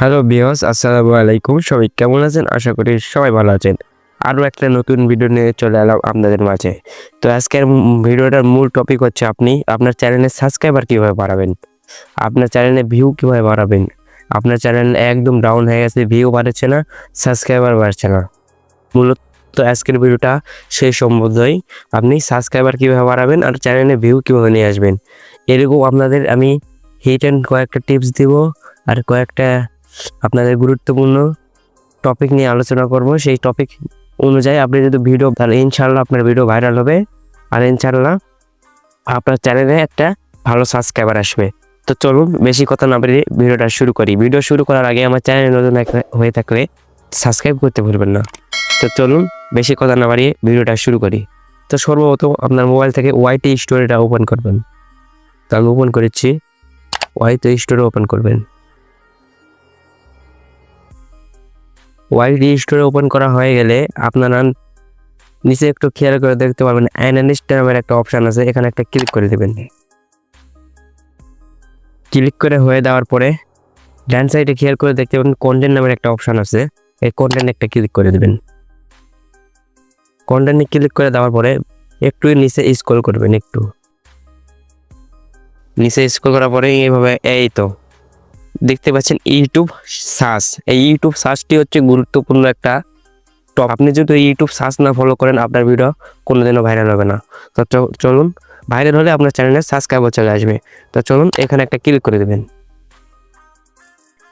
Hello বিয়স আসসালামু আলাইকুম। সবাই কেমন আছেন? আশা করি সবাই ভালো আছেন। আরও একটা নতুন ভিডিও নিয়ে চলে এলাম আপনাদের মাঝে। তো আজকের ভিডিওটার মূল টপিক হচ্ছে আপনি আপনার চ্যানেলে সাবস্ক্রাইবার কীভাবে বাড়াবেন? আপনার চ্যানেলে ভিউ কীভাবে বাড়াবেন? আপনার চ্যানেল একদম ডাউন হয়ে গেছে ভিউ বাড়াচ্ছে না সাবস্ক্রাইবার বাড়ছে না। মূলত তো আজকের ভিডিওটা সেই সম্বন্ধেই আপনি সাবস্ক্রাইবার কীভাবে বাড়াবেন আর চ্যানেলে ভিউ কীভাবে নিয়ে আসবেন। এরকম আপনাদের আমি হিট অ্যান্ড কয়েকটা টিপস দিব আর কয়েকটা আপনাদের গুরুত্বপূর্ণ টপিক নিয়ে আলোচনা করব। সেই টপিক অনুযায়ী আপনি যদি ভিডিও তাহলে ইনশাল্লাহ আপনার ভিডিও ভাইরাল হবে। আর ইনশাল্লাহ আপনার চ্যানেলে একটা ভালো সাবস্ক্রাইবার আসবে। তো চলুন বেশি কথা না বেরিয়ে ভিডিওটা শুরু করি। ভিডিও শুরু করার আগে আমার চ্যানেল নতুন হয়ে থাকলে সাবস্ক্রাইব করতে ভুলবেন না। তো চলুন বেশি কথা না বাড়িয়ে ভিডিওটা শুরু করি। তো সর্বপ্রথম আপনার মোবাইল থেকে ওয়াইটি স্টোরিটা ওপেন করবেন। তো আমি ওপেন করেছি। ওয়াইটি স্টোরি ওপেন করবেন। ওয়াইডি স্টোরে ওপেন করা হয়ে গেলে আপনারা নিচে একটু খেয়াল করে দেখতে পারবেন অ্যানালিস্ট নামের একটা অপশান আছে, এখানে একটা ক্লিক করে দেবেন। ক্লিক করে হয়ে দেওয়ার পরে ডান সাইডে খেয়াল করে দেখতে পাবেন কন্টেন্ট নামের একটা অপশান আছে, এই কন্টেন্ট একটা ক্লিক করে দেবেন। কন্টেন্টে ক্লিক করে দেওয়ার পরে একটু নিচে স্ক্রল করবেন একটু। নিচে স্ক্রল করার পরে এইভাবে, এই তো। দেখতে পাচ্ছেন ইউটিউব সার্চ এই ইউটিউব সার্চটি হচ্ছে গুরুত্বপূর্ণ একটা টপ আপনি যদি ইউটিউব সার্চ না ফলো করেন, আপনার ভিডিও কোনোদিনও ভাইরাল হবে না। তো চলুন ভাইরাল হলে আপনার চ্যানেলে সাবস্ক্রাইবার চলে আসবে। তো চলুন, এখানে একটা ক্লিক করে দেবেন।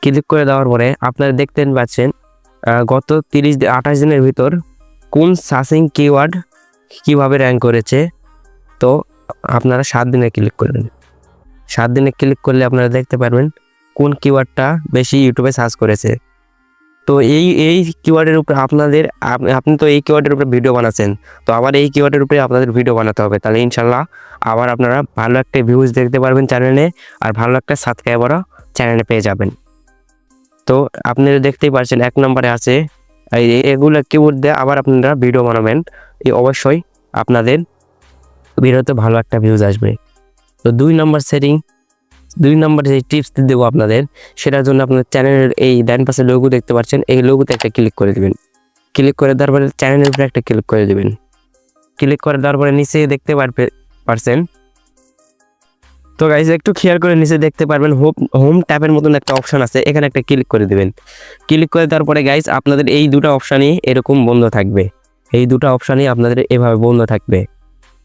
ক্লিক করে দেওয়ার পরে আপনারা দেখতে পাচ্ছেন গত তিরিশ আঠাশ দিনের ভিতর কোন সার্চিং কিওয়ার্ড কীভাবে র্যাঙ্ক করেছে। তো আপনারা সাত দিনে ক্লিক করবেন। সাত দিনে ক্লিক করলে আপনারা দেখতে পারবেন কোন কিওয়ার্ডটা বেশি ইউটিউবে সার্চ করেছে? তো এই এই কিওয়ার্ডের উপরে আপনাদের, আপ- আপনি তো এই কিওয়ার্ডের উপরে ভিডিও বানাচ্ছেন, তো আবার এই কিওয়ার্ডের উপরে আপনাদের ভিডিও বানাতে হবে। তাহলে ইনশাল্লাহ আবার আপনারা ভালো একটা ভিউজ দেখতে পারবেন চ্যানেলে আর ভালো একটা সাবস্ক্রাইবারও চ্যানেলে পেয়ে যাবেন। তো আপনারা দেখতেই পারছেন, এক নম্বরে আছে এগুলো কিওয়ার্ড দিয়ে আবার আপনারা ভিডিও বানাবেন, এই অবশ্যই আপনাদের ভিডিওতে ভালো একটা ভিউজ আসবে। তো দুই নম্বর সেটিং দুই নম্বর যে টিপস দেবো আপনাদের, সেটার জন্য আপনার চ্যানেলের এই ডান পাশে লোগো দেখতে পাচ্ছেন, এই লোগোতে একটা ক্লিক করে দেবেন। ক্লিক করে দেওয়ার পরে চ্যানেলের উপরে একটা ক্লিক করে দেবেন। ক্লিক করে দেওয়ার পরে নিচে দেখতে পারবে, পারছেন? তো গাইজ একটু খেয়াল করে নিচে দেখতে পারবেন হোম হোম ট্যাপের মতন একটা অপশন আছে, এখানে একটা ক্লিক করে দেবেন। ক্লিক করে দেওয়ার পরে গাইজ আপনাদের এই দুটো অপশানই এরকম বন্ধ থাকবে। এই দুটো অপশানই আপনাদের এভাবে বন্ধ থাকবে।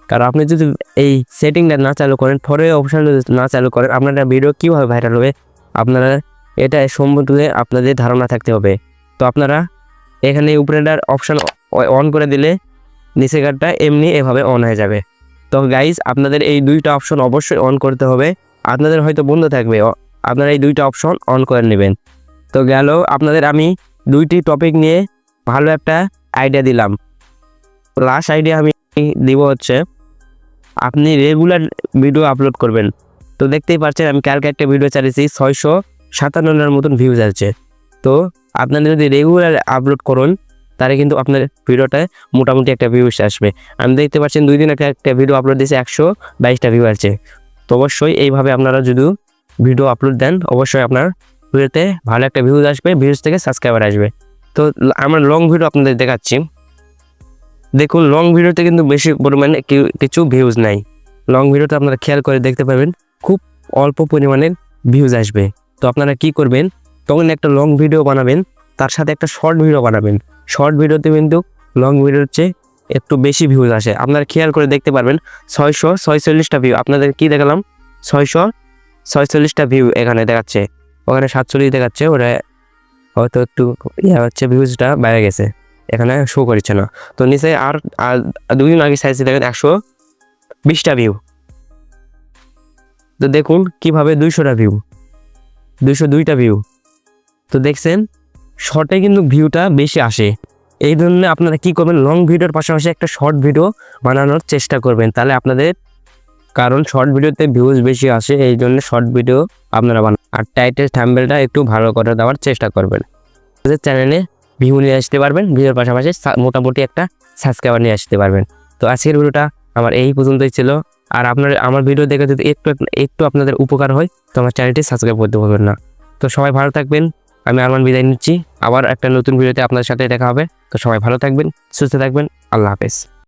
কারণ আপনি যদি এই সেটিংটা না চালু করেন ফরে অপশান না চালু করেন আপনার ভিডিও কীভাবে ভাইরাল হবে? আপনারা এটা সম্বন্ধে আপনাদের ধারণা থাকতে হবে। তো আপনারা এখানে উপরেটার অপশান অন করে দিলে নিচে নিচেকারটা এমনি এভাবে অন হয়ে যাবে। তো গাইজ আপনাদের এই দুইটা অপশন অবশ্যই অন করতে হবে। আপনাদের হয়তো বন্ধ থাকবে আপনারা এই দুইটা অপশন অন করে নেবেন। তো গেল, আপনাদের আমি দুইটি টপিক নিয়ে ভালো একটা আইডিয়া দিলাম। লাস্ট আইডিয়া আমি দিব হচ্ছে, আপনি রেগুলার ভিডিও আপলোড করবেন। তো দেখতেই পাচ্ছেন, আমি কালকে একটা ভিডিও চালিয়েছি ছয়শো সাতান্নর মতন ভিউজ আছে। তো আপনারা যদি রেগুলার আপলোড করুন, তাহলে কিন্তু আপনার ভিডিওটায় মোটামুটি একটা ভিউজ আসবে। আমি দেখতে পাচ্ছেন, দুই দিন একটা একটা ভিডিও আপলোড দিয়েছে, একশো বাইশটা ভিউ আছে। তো অবশ্যই এইভাবে আপনারা যদি ভিডিও আপলোড দেন, অবশ্যই আপনার ভিডিওতে ভালো একটা ভিউজ আসবে ভিউজ থেকে সাবস্ক্রাইবার আসবে। তো আমরা লং ভিডিও আপনাদের দেখাচ্ছি। দেখুন লং ভিডিওতে কিন্তু বেশি পরিমাণে কিছু ভিউজ নাই। লং ভিডিওতে আপনারা খেয়াল করে দেখতে পাবেন, খুব অল্প পরিমাণের ভিউজ আসবে। তো আপনারা কি করবেন, তখন একটা লং ভিডিও বানাবেন, তার সাথে একটা শর্ট ভিডিও বানাবেন। শর্ট ভিডিওতে কিন্তু লং ভিডিওর চেয়ে একটু বেশি ভিউজ আসে। আপনারা খেয়াল করে দেখতে পারবেন, ছয়শো ছয়চল্লিশটা ভিউ আপনাদের কি দেখালাম? ছয়শো ছয়চল্লিশটা ভিউ এখানে দেখাচ্ছে। ওখানে সাতচল্লিশ দেখাচ্ছে, ওরা হয়তো একটু ইয়ে হচ্ছে ভিউজটা বেড়ে গেছে। এখানে শো করছে না। তো নিচে আর দুই আগে সাইজে দেখেন একশো বিশটা ভিউ তো দেখুন কীভাবে দুইশোটা ভিউ দুইশো দুইটা ভিউ তো দেখছেন শর্টে কিন্তু ভিউটা বেশি আসে। এই জন্য আপনারা কি করবেন লং ভিডিওর পাশাপাশি একটা শর্ট ভিডিও বানানোর চেষ্টা করবেন। তাহলে আপনাদের কারণ শর্ট ভিডিওতে ভিউজ বেশি আসে, এই জন্য শর্ট ভিডিও আপনারা বানান। আর টাইটেল থাম্বেলটা একটু ভালো করে দেওয়ার চেষ্টা করবেন। চ্যানেলে ভিউ নিয়ে আসতে পারবেন ভিউর পাশাপাশি মোটামুটি একটা সাবস্ক্রাইবার নিয়ে আসতে পারবেন। তো আজকের ভিডিওটা আমার এই পর্যন্তই ছিল। আর আপনার, আমার ভিডিও দেখে যদি একটু একটু আপনাদের উপকার হয়, তো আমার চ্যানেলটি সাবস্ক্রাইব করতে পারবেন না। তো সবাই ভালো থাকবেন, আমি আরমান বিদায় নিচ্ছি। আবার একটা নতুন ভিডিওতে আপনাদের সাথে দেখা হবে। তো সবাই ভালো থাকবেন, সুস্থ থাকবেন, আল্লাহ হাফেজ।